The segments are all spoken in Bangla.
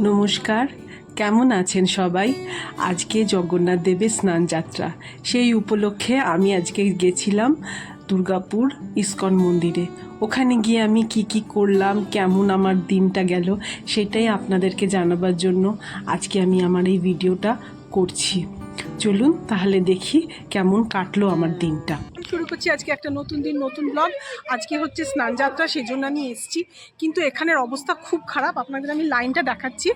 নমস্কার, কেমন আছেন সবাই? আজকে জগন্নাথ দেবের স্নান যাত্রা। সেই উপলক্ষে আমি আজকে গেছিলাম দুর্গাপুর ইস্কন মন্দিরে। ওখানে গিয়ে আমি কি কি করলাম, কেমন আমার দিনটা গেল, সেটাই আপনাদেরকে জানাবার জন্য আজকে আমি আমার এই ভিডিওটা করছি। চলুন তাহলে দেখি কেমন কাটলো আমার দিনটা। শুরু করছি আজকে একটা নতুন দিন, নতুন ব্লগ আজকে হচ্ছে স্নান যাত্রা সেই জন্য আমি এসেছি। কিন্তু এখানের অবস্থা খুব খারাপ। আপনাদের আমি লাইনটা দেখাচ্ছি।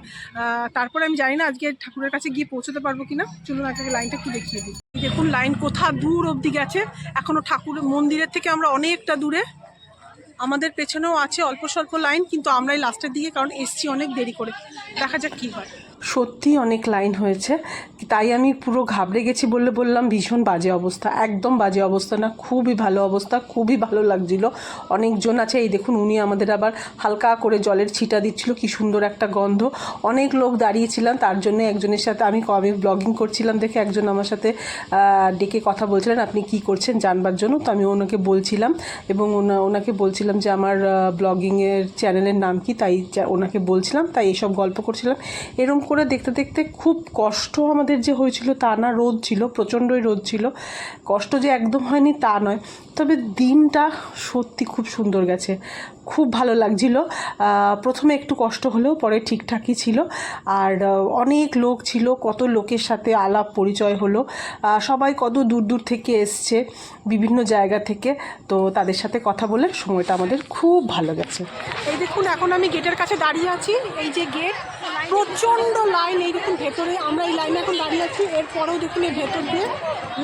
তারপরে আমি জানি না আজকে ঠাকুরের কাছে গিয়ে পৌঁছতে পারব কিনা। চলুন আজকে লাইনটা একটু দেখিয়ে দিই। দেখুন, লাইন কোথা দূর অবধি গেছে। এখনও ঠাকুরের মন্দিরের থেকে আমরা অনেকটা দূরে। আমাদের পেছনেও আছে অল্প স্বল্প লাইন, কিন্তু আমরাই লাস্টের দিকে, কারণ এসছি অনেক দেরি করে। দেখা যাক কী হয়। সত্যি অনেক লাইন হয়েছে। তাই আমি পুরো ঘাবড়ে গেছি বলে বললাম, ভীষণ বাজে অবস্থা, একদম বাজে অবস্থা না, খুবই ভালো অবস্থা, খুবই ভালো লাগছিল। অনেকজন আছে, এই দেখুন উনি আমাদের আবার হালকা করে জলের ছিটা দিচ্ছিল, কি সুন্দর একটা গন্ধ। অনেক লোক দাঁড়িয়েছিলাম, তার জন্য একজনের সাথে আমি আমি ব্লগিং করছিলাম দেখে একজন আমার সাথে ডেকে কথা বলছিলেন, আপনি কি করছেন জানবার জন্য? তো আমি ওনাকে বলছিলাম এবং ওনা- ওনাকে বলছিলাম যে আমার ব্লগিংয়ের চ্যানেলের নাম কি, তাই ওনাকে বলছিলাম, তাই এসব গল্প করছিলাম। এরম করে দেখতে দেখতে খুব কষ্ট আমাদের যে হয়েছিল তা না, রোদ ছিল, প্রচণ্ডই রোদ ছিল। কষ্ট যে একদম হয়নি তা নয়। তবে দিনটা সত্যি খুব সুন্দর গেছে। খুব ভালো লাগছিল। প্রথমে একটু কষ্ট হলেও পরে ঠিকঠাকই ছিল। আর অনেক লোক ছিল, কত লোকের সাথে আলাপ পরিচয় হলো। সবাই কত দূর দূর থেকে এসছে, বিভিন্ন জায়গা থেকে। তো তাদের সাথে কথা বলে সময়টা আমাদের খুব ভালো গেছে। এই দেখুন, এখন আমি গেটের কাছে দাঁড়িয়ে আছি। এই যে গেট প্রচণ্ড লাইন এই দেখুন ভেতরে আমরা এই লাইনে এখন দাঁড়িয়ে আছি এরপরেও দেখুন এই ভেতর দিয়ে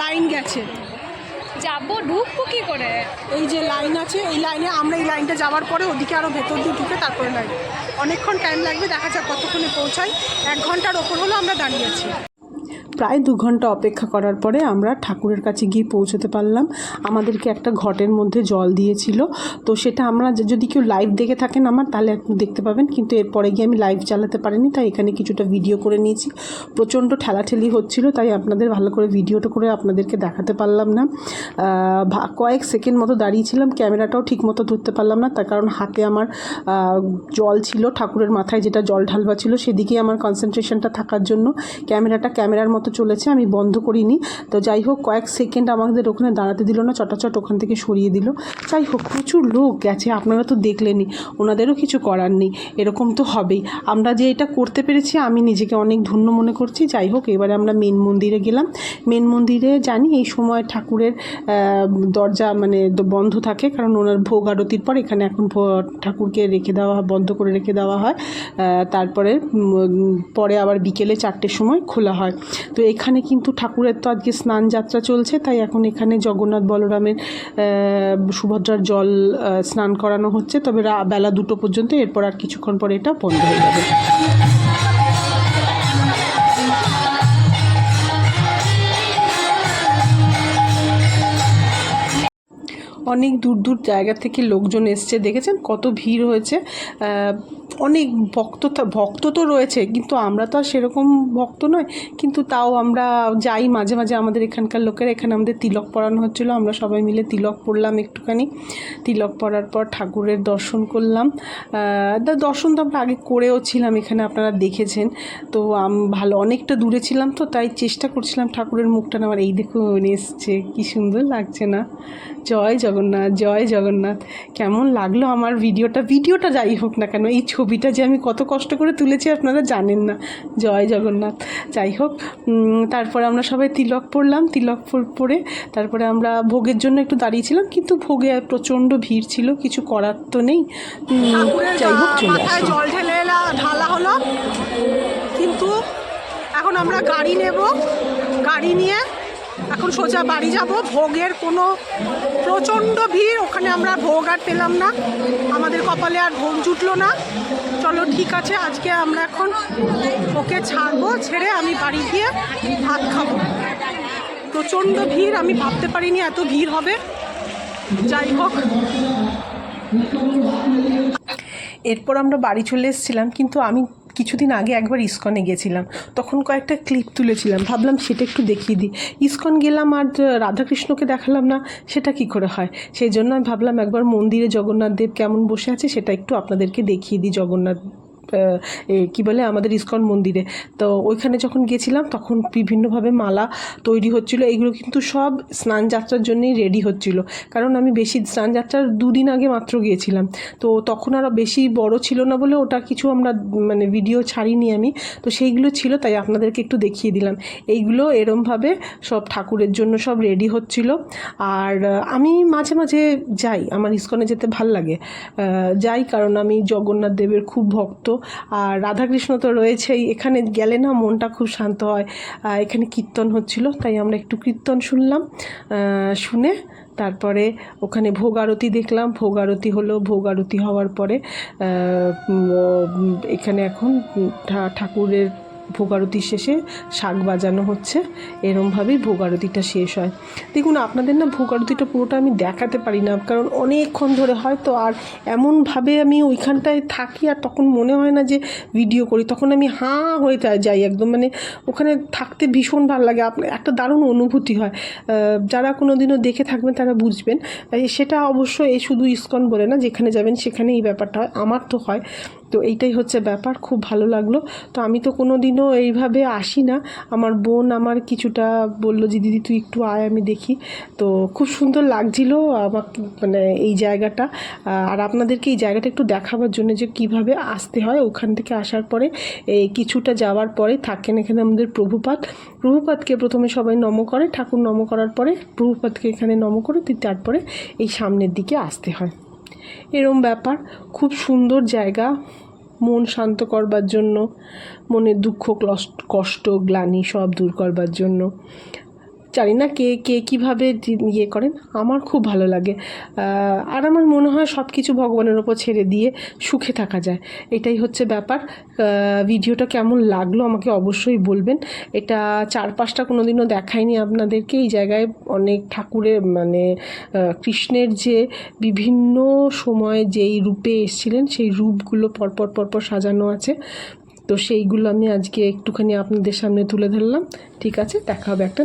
লাইন গেছে। যাব ঢুকবো কি করে? এই যে লাইন আছে এই লাইনে আমরা এই লাইনটা যাওয়ার পরে ওদিকে আরও ভেতর দিয়ে ঢুকে তারপরে লাইন। অনেকক্ষণ টাইম লাগবে দেখা যাক কতক্ষণে পৌঁছাই এক ঘণ্টার ওপর হলো আমরা দাঁড়িয়ে আছি। প্রায় দু ঘণ্টা অপেক্ষা করার পরে আমরা ঠাকুরের কাছে গিয়ে পৌঁছতে পারলাম। আমাদেরকে একটা ঘটের মধ্যে জল দিয়েছিল। তো সেটা আমরা যদি কেউ লাইভ দেখে থাকেন আমার, তাহলে আপনি দেখতে পাবেন। কিন্তু এরপরে গিয়ে আমি লাইভ চালাতে পারিনি, তাই এখানে কিছুটা ভিডিও করে নিয়েছি। প্রচণ্ড ঠেলাঠেলি হচ্ছিল, তাই আপনাদের ভালো করে ভিডিওটা করে আপনাদেরকে দেখাতে পারলাম না। কয়েক সেকেন্ড মতো দাঁড়িয়েছিলাম ক্যামেরাটাও ঠিক মতো ধরতে পারলাম না। তার কারণ হাতে আমার জল ছিল, ঠাকুরের মাথায় যেটা জল ঢালবা ছিল, সেদিকেই আমার কনসেন্ট্রেশনটা থাকার জন্য। ক্যামেরাটা ক্যামেরার মতো চলেছে, আমি বন্ধ করিনি। তো যাই হোক, কয়েক সেকেন্ড আমাদের ওখানে দাঁড়াতে দিল না, চটাচট ওখান থেকে সরিয়ে দিল। যাই হোক, প্রচুর লোক গেছে, আপনারা তো দেখলেনই, ওনাদেরও কিছু করার নেই, এরকম তো হবেই। আমরা যে এটা করতে পেরেছি, আমি নিজেকে অনেক ধন্য মনে করছি। যাই হোক, এবারে আমরা মেন মন্দিরে গেলাম। মেন মন্দিরে জানি এই সময় ঠাকুরের দরজা মানে বন্ধ থাকে, কারণ ওনার ভোগ আরতির পর এখানে এখন ঠাকুরকে রেখে দেওয়া হয় বন্ধ করে রেখে দেওয়া হয়। তারপরে পরে আবার বিকেলে চারটের সময় খোলা হয়। তো এখানে কিন্তু ঠাকুরের তো আজকে স্নান যাত্রা চলছে, তাই এখন এখানে জগন্নাথ বলরামের সুভদ্রার জল স্নান করানো হচ্ছে। তবে বেলা দুটো পর্যন্ত, এরপর আর কিছুক্ষণ পরে এটা বন্ধ হয়ে যাবে। অনেক দূর দূর জায়গা থেকে লোকজন এসছে, দেখেছেন? কত ভিড় হয়েছে। অনেক ভক্ত ভক্ত তো রয়েছে, কিন্তু আমরা তো আর সেরকম ভক্ত নয়। কিন্তু তাও আমরা যাই মাঝে মাঝে আমাদের এখানকার লোকেরা। এখানে আমাদের তিলক পরানো হচ্ছিল, আমরা সবাই মিলে তিলক পড়লাম একটুখানি। তিলক পরার পর ঠাকুরের দর্শন করলাম। দর্শন তো আমরা আগে করেও ছিলাম, এখানে আপনারা দেখেছেন। তো ভালো, অনেকটা দূরে ছিলাম তো, তাই চেষ্টা করছিলাম ঠাকুরের মুখটা আমার এই দেখুন, এসছে, কি সুন্দর লাগছে না। জয় জগন্নাথ। জয় জগন্নাথ। কেমন লাগল আমার ভিডিওটা? ভিডিওটা যাই হোক না কেন এই ছবিটা যে আমি কত কষ্ট করে তুলেছি আপনারা জানেন না। জয় জগন্নাথ। যাই হোক তারপরে আমরা সবাই তিলক পড়লাম তিলক পর- পরে তারপরে আমরা ভোগের জন্য একটু দাঁড়িয়েছিলাম কিন্তু ভোগে প্রচণ্ড ভিড় ছিল কিছু করার তো নেই। যাই হোক চলে আসলাম জল ঢেলে ঢালা হলো। কিন্তু এখন আমরা গাড়ি নেব। গাড়ি নিয়ে এখন সোজা বাড়ি যাব। ভোগের কোনো প্রচণ্ড ভিড়, ওখানে আমরা ভোগ আর পেলাম না। আমাদের কপালে আর ভোগ জুটলো না। চলো ঠিক আছে, আজকে আমরা এখন ওকে ছাড়বো, ছেড়ে আমি বাড়ি গিয়ে ভাত খাব। প্রচণ্ড ভিড়, আমি ভাবতে পারিনি এত ভিড় হবে। যাই হোক। এরপর আমরা বাড়ি চলে এসেছিলাম, কিন্তু আমি কিছুদিন আগে একবার ইস্কনে গেছিলাম। তখন কয়েকটা ক্লিপ তুলেছিলাম। ভাবলাম সেটা একটু দেখিয়ে দিই। ইস্কন গেলাম আর রাধাকৃষ্ণকে দেখালাম না, সেটা কি করে হয়? সেই জন্য আমি ভাবলাম একবার মন্দিরে জগন্নাথ দেব কেমন বসে আছে সেটা একটু আপনাদেরকে দেখিয়ে দিই জগন্নাথ কি বলে আমাদের ইস্কন মন্দিরে। তো ওইখানে যখন গেছিলাম তখন বিভিন্নভাবে মালা তৈরি হচ্ছিল। এইগুলো কিন্তু সব স্নান যাত্রার জন্যই রেডি হচ্ছিল। কারণ আমি বেশি স্নান যাত্রার দুদিন আগে মাত্র গিয়েছিলাম। তো তখন আরও বেশি বড় ছিল না বলে ওটা কিছু আমরা মানে ভিডিও ছাড়িনি আমি। তো সেইগুলো ছিল, তাই আপনাদেরকে একটু দেখিয়ে দিলাম। এইগুলো এরমভাবে সব ঠাকুরের জন্য সব রেডি হচ্ছিল। আর আমি মাঝে মাঝে যাই। আমার ইস্কনে যেতে ভালো লাগে। যাই কারণ আমি জগন্নাথ দেবের খুব ভক্ত। আর রাধাকৃষ্ণ তো রয়েছেই। এখানে গেলে না মনটা খুব শান্ত হয়। এখানে কীর্তন হচ্ছিল, তাই আমরা একটু কীর্তন শুনলাম শুনে তারপরে ওখানে ভোগ আরতি দেখলাম। ভোগ আরতি হলো, ভোগ আরতি হওয়ার পরে এখানে এখন ঠাকুরের ভোগ আরতি শেষে শাক বাজানো হচ্ছে। এরমভাবেই ভোগ আরতিটা শেষ হয়। দেখুন, আপনাদের না ভোগ আরতিটা পুরোটা আমি দেখাতে পারি না, কারণ অনেকক্ষণ ধরে হয় তো, আর এমনভাবে আমি ওইখানটায় থাকি আর তখন মনে হয় না যে ভিডিও করি। তখন আমি হাঁ হয়ে যাই একদম মানে ওখানে থাকতে ভীষণ ভালো লাগে। আপনার একটা দারুণ অনুভূতি হয়। যারা কোনো দিনও দেখে থাকবেন তারা বুঝবেন। সেটা অবশ্য এই শুধু ইস্কন বলে না, যেখানে যাবেন সেখানে এই ব্যাপারটা হয়। আমার তো হয়। তো এইটাই হচ্ছে ব্যাপার, খুব ভালো লাগল। তো আমি তো কোনো দিনও এইভাবে আসি না। আমার বোন আমার কিছুটা বলল যে, দিদি, তুই একটু আয়, আমি দেখি। তো খুব সুন্দর লাগছিল আমার মানে এই জায়গাটা। আর আপনাদেরকে এই জায়গাটা একটু দেখাবার জন্য যে, কীভাবে আসতে হয়। ওখান থেকে আসার পরে, এই কিছুটা যাওয়ার পরে থাকেন এখানে আমাদের প্রভুপাত। প্রভুপাতকে প্রথমে সবাই নম করে। ঠাকুর নম করার পরে প্রভুপাতকে এখানে নম করে। তুই তারপরে এই সামনের দিকে আসতে হয়। এরম ব্যাপার। খুব সুন্দর জায়গা। মন শান্ত করবার জন্য, মনের দুঃখ কষ্ট, গ্লানি সব দূর করবার জন্য। জানি না কে কে কীভাবে ইয়ে করেন। আমার খুব ভালো লাগে। আর আমার মনে হয় সব কিছু ভগবানের ওপর ছেড়ে দিয়ে সুখে থাকা যায়। এটাই হচ্ছে ব্যাপার। ভিডিওটা কেমন লাগল আমাকে অবশ্যই বলবেন। এটা চারপাশটা কোনো দিনও দেখায়নি আপনাদেরকে। এই জায়গায় অনেক ঠাকুরের মানে কৃষ্ণের যে বিভিন্ন সময়ে যেই রূপে এসেছিলেন, সেই রূপগুলো পরপর পরপর সাজানো আছে। তো সেইগুলো আমি আজকে একটুখানি আপনাদের সামনে তুলে ধরলাম। ঠিক আছে, দেখা হবে একটা